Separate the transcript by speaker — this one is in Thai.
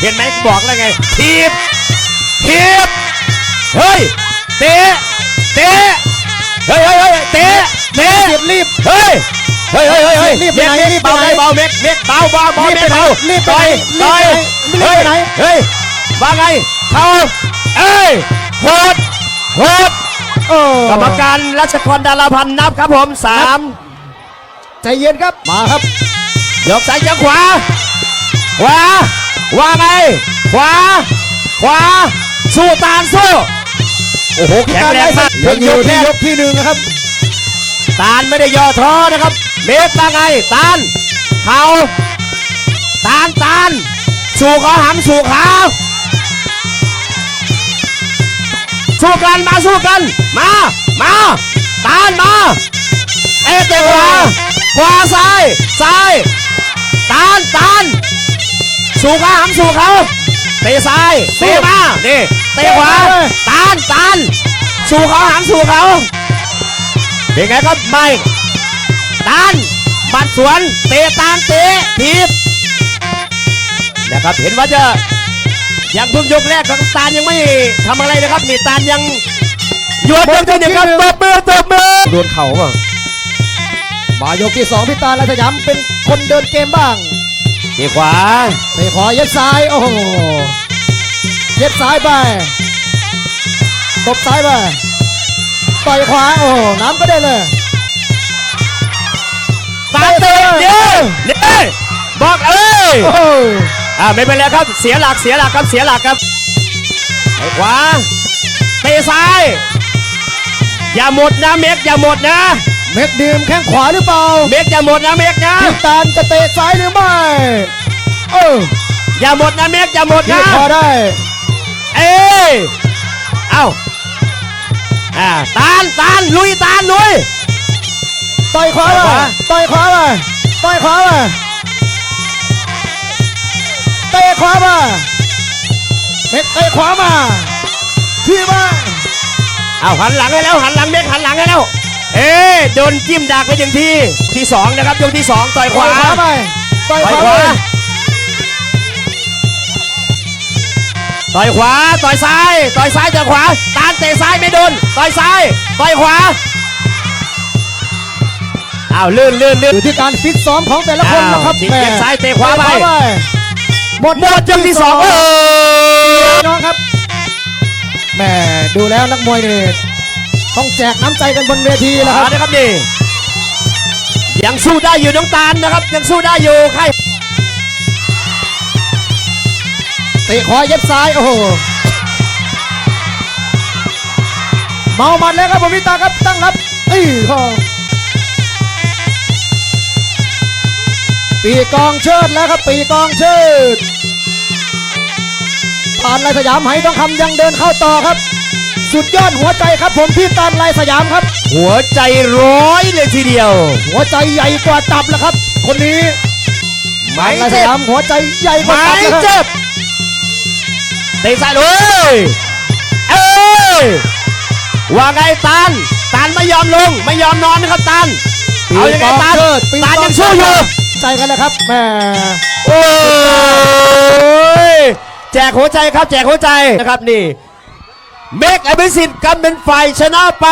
Speaker 1: เห็นไหมบอกแล้วไงทีบทีบเฮ้ยเตะเตะเฮ้ยเฮ้ยเฮ้ยเตะเตะ
Speaker 2: รีบรีบ
Speaker 1: เฮ้ยเฮ้ยเฮ้ยเฮ้ยเฮ้ย
Speaker 2: รีบไปไหน
Speaker 1: เม็ด
Speaker 2: รีบไป
Speaker 1: เบา
Speaker 2: ไหน
Speaker 1: ได้เบาเม็ดเม็ดเบาเบาเบา
Speaker 2: รีบ
Speaker 1: เม็
Speaker 2: ไป
Speaker 1: ด
Speaker 2: ไหน
Speaker 1: เบา
Speaker 2: รีบไป
Speaker 1: ต่อย
Speaker 2: ไหน
Speaker 1: ต่อย
Speaker 2: รีบไปไหน
Speaker 1: เฮ้ยว่าไงเขาเอ้ยโหดโหด
Speaker 2: โอ้
Speaker 1: กรรมการรัชกรดาราพันธ์นับครับผมสาม
Speaker 2: ใจเย็นครับมาครับ
Speaker 1: ยกซ้ายยกขวาขวา ว่าไง ขวา ขวา สู้ตานสู้ โอ้โหแข็งแรงมาก
Speaker 2: ยังอยู่
Speaker 1: แร
Speaker 2: ที่
Speaker 1: ก
Speaker 2: ยกที่หนึ่งนะครับ
Speaker 1: ตานไม่ได้ย่อท้อนะครับ เมตว่าไง ตาน เขาตานตาน สู่เขาหำสู่เขาสู้กันมาสู้กัน มา มา ตานมา เอะเตะขวาขวาซ้ายซ้ายตานตาน สู่เขาหำสู่เขาเตะซ้ายเตะมานี่เตะขวาตานตานสู่เขาหำสู่เขาเป็นไงครับไม่ตานบัดสวนเตะตานเตะทีบนะครับเห็นว่าจะยังเพิ่งยกแรกของตานยังไม่ทำอะไรนะครับนี่ตานยังหยวดยกที่หนึ่งครับตบมือตบมือโดนเข่าป่ะ
Speaker 2: มายกที่สองพี่ตาลและสยามเป็นคนเดินเกมบ้าง
Speaker 1: ทีขวา
Speaker 2: ไปขอเย็ดซ้าย โอ้โห เย็ดซ้ายไป ตบซ้ายไป ต่อยขวา โอ้โห น้ำก็ได้เลย
Speaker 1: ตานเตะเดี๋ยวเดี๋ยวบอกเอ้ย
Speaker 2: โอ้โห
Speaker 1: อ่าไม่เป็นไรครับ เสียหลัก เสียหลักครับ เสียหลักครับไปขวา เตะซ้าย อย่าหมดนะเมกอย่าหมดนะ
Speaker 2: เม็ดดื่มแข้งขวาหรือเปล่า
Speaker 1: เมกอย่าหมดนะเมกนะ
Speaker 2: พี่ตาลจะเตะซ้ายหรือไม่โอ้
Speaker 1: อย่าหมดนะเมกอย่าหมด
Speaker 2: ยื
Speaker 1: นะ
Speaker 2: ดคอได้
Speaker 1: เอ้ยเอ้าอ่าตานตานลุยตานลุย
Speaker 2: ต่อยขวา
Speaker 1: ต่อยขวา
Speaker 2: ไปต่อยขวาไปต่อยขวาไปเตะขวามาเม็ดเตะขวามาที่มา
Speaker 1: เอาหันหลังให้แล้วหันหลังเมกหันหลังให้แล้ว เอ้ยโดนจิ้มดักไปหนึ่งทีที่สองนะครับยกที่สองต่อยข
Speaker 2: ต่อ
Speaker 1: วาย
Speaker 2: ขวาไปต่อย
Speaker 1: ต่อย
Speaker 2: ขวา
Speaker 1: ข
Speaker 2: ไป
Speaker 1: วาต่อยขวาต่อยซ้ายต่อยซ้ายต่อยขวาตานเตะซ้ายไม่โดนต่อยซ้ายต่อยขวาอ้าวลื่นลื่นลื่น
Speaker 2: อยู่ที่การฟิตซ้อมของแต่ละคนนะครับ
Speaker 1: อ้าวชิงเก็บซ้ายเตะขวาไป
Speaker 2: หมด
Speaker 1: หมดยกที่สองโอ้
Speaker 2: น้องครับแหม่ดูแล้วนักมวยนี่ ต้องแจกน้ำใจกันบนเวทีแล้วค
Speaker 1: เอา
Speaker 2: รับ
Speaker 1: นะครับนี่ยังสู้ได้อยู่น้องตาลนะครับ ยังสู้ได้อยู่ใคร
Speaker 2: เตะขวาเย็บซ้ายโอ้โหเมามันแล้วครับผมพิตาครับตั้งรับอีคอปีกองเชิดแล้วครับ ปีกองเชิดตานลายสยามไหต้องคำยังเดินเข้าต่อครับ สุดยอดหัวใจครับผมพี่ตานลายสยามครับ
Speaker 1: หัวใจร้อยเลยทีเดียว
Speaker 2: หัวใจใหญ่กว่าตับแล้วครับ คนนี้
Speaker 1: ไม่
Speaker 2: ตานลายส
Speaker 1: เจ็บ
Speaker 2: ยามหัวใจใหญ่กว่า
Speaker 1: ไม่
Speaker 2: ตับแล้วครับ
Speaker 1: เจ็บเตะซ้ายเลยเอ้ยว่าไงตาลตาลไม่ยอมลง ไม่ยอมนอนนะครับตาลเอายังไงตาล
Speaker 2: ปี
Speaker 1: ตาล
Speaker 2: ก
Speaker 1: ยังสู้อยู่
Speaker 2: ใจกันแล้วครับแหม่
Speaker 1: โอ้ยแจกหัวใจครับ แจกหัวใจนะครับนี่ เมกอภิสิทธิ์กำเป็นฝ่ายชนะไป